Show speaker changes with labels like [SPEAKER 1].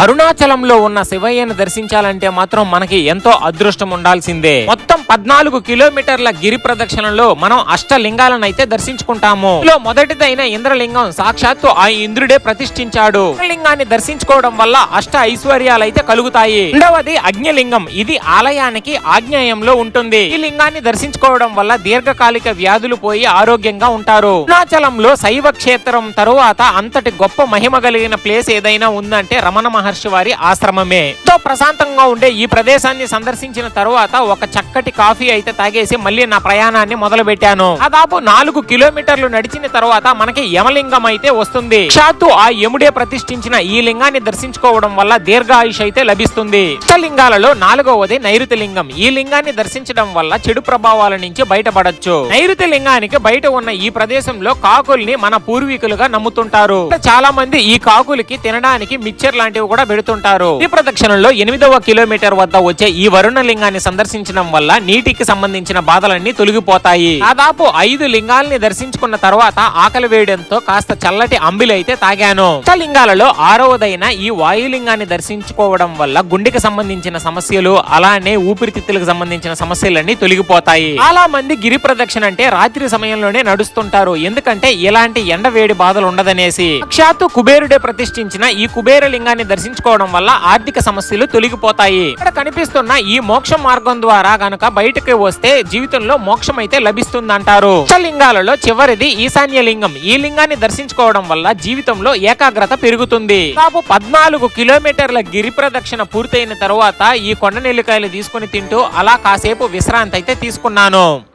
[SPEAKER 1] അരുൺ అరుణాచలంలో ఉన్న శివయ్యను దర్శించాలంటే మాత్రం మనకి ఎంతో అదృష్టం ఉండాల్సిందే. మొత్తం పద్నాలుగు కిలోమీటర్ల గిరి ప్రదక్షిణలో మనం అష్టలింగాలను అయితే దర్శించుకుంటాము. ఇందులో మొదటిదైన ఇంద్రలింగం సాక్షాత్తు ఆ ఇంద్రుడే ప్రతిష్ఠించాడు. లింగాన్ని దర్శించుకోవడం వల్ల అష్ట ఐశ్వర్యాలు అయితే కలుగుతాయి. రెండవది అగ్నిలింగం. ఇది ఆలయానికి ఆగ్నేయంలో ఉంటుంది. ఈ లింగాన్ని దర్శించుకోవడం వల్ల దీర్ఘకాలిక వ్యాధులు పోయి ఆరోగ్యంగా ఉంటారు. అరుణాచలంలో శైవ క్షేత్రం తరువాత అంతటి గొప్ప మహిమ కలిగిన ప్లేస్ ఏదైనా ఉందంటే రమణ మహర్షి వారి ఆశ్రమమే. ఎంతో ప్రశాంతంగా ఉండే ఈ ప్రదేశాన్ని సందర్శించిన తరువాత ఒక చక్కటి కాఫీ అయితే తాగేసి మళ్ళీ నా ప్రయాణాన్ని మొదలు పెట్టాను దాదాపు నాలుగు కిలోమీటర్లు నడిచిన తర్వాత మనకి యమలింగం అయితే వస్తుంది. సాక్షాత్తు ఆ యముడే ప్రతిష్ఠించిన ఈ లింగాన్ని దర్శించుకోవడం వల్ల దీర్ఘాయుష్ అయితే లభిస్తుంది. లింగాలలో నాలుగవది నైరుతి లింగం ఈ లింగాన్ని దర్శించడం వల్ల చెడు ప్రభావాల నుంచి బయటపడొచ్చు. నైరుతి లింగానికి బయట ఉన్న ఈ ప్రదేశంలో కాకుల్ని మన పూర్వీకులుగా నమ్ముతుంటారు. చాలా మంది ఈ కాకులకి తినడానికి మిక్చర్ లాంటివి కూడా పెడుతుంటారు ఈ ప్రదక్షిణలో ఎనిమిదవ కిలోమీటర్ వద్ద వచ్చే ఈ వరుణ లింగాన్ని సందర్శించడం వల్ల నీటికి సంబంధించిన బాధలన్నీ తొలగిపోతాయి. దాదాపు ఐదు లింగాల్ని దర్శించుకున్న తర్వాత ఆకలి వేయడంతో కాస్త చల్లటి అంబిలి అయితే తాగాను. లింగాలలో ఆరవదైన ఈ వాయులింగాన్ని దర్శించుకోవడం వల్ల గుండెకి సంబంధించిన సమస్యలు అలానే ఊపిరితిత్తులకు సంబంధించిన సమస్యలన్నీ తొలగిపోతాయి. చాలా మంది గిరి ప్రదక్షిణ అంటే రాత్రి సమయంలోనే నడుస్తుంటారు. ఎందుకంటే ఇలాంటి ఎండ వేడి బాధలు ఉండదనేసి. సాక్షాత్తు కుబేరుడే ప్రతిష్ఠించిన ఈ కుబేర లింగాన్ని దర్శించుకోవడం వల్ల ఆర్థిక సమస్యలు తొలగిపోతాయి. ఇక్కడ కనిపిస్తున్న ఈ మోక్ష మార్గం ద్వారా గనక బయటకు వస్తే జీవితంలో మోక్షం అయితే లభిస్తుందంటారు. లింగాలలో చివరిది ఈశాన్య లింగం ఈ లింగాన్ని దర్శించుకోవడం వల్ల జీవితంలో ఏకాగ్రత పెరుగుతుంది. దాదాపు పద్నాలుగు కిలోమీటర్ల గిరి ప్రదక్షిణ పూర్తయిన తరువాత ఈ కొండ నెల్లికాయలు తీసుకుని తింటూ అలా కాసేపు విశ్రాంతి అయితే తీసుకున్నాను.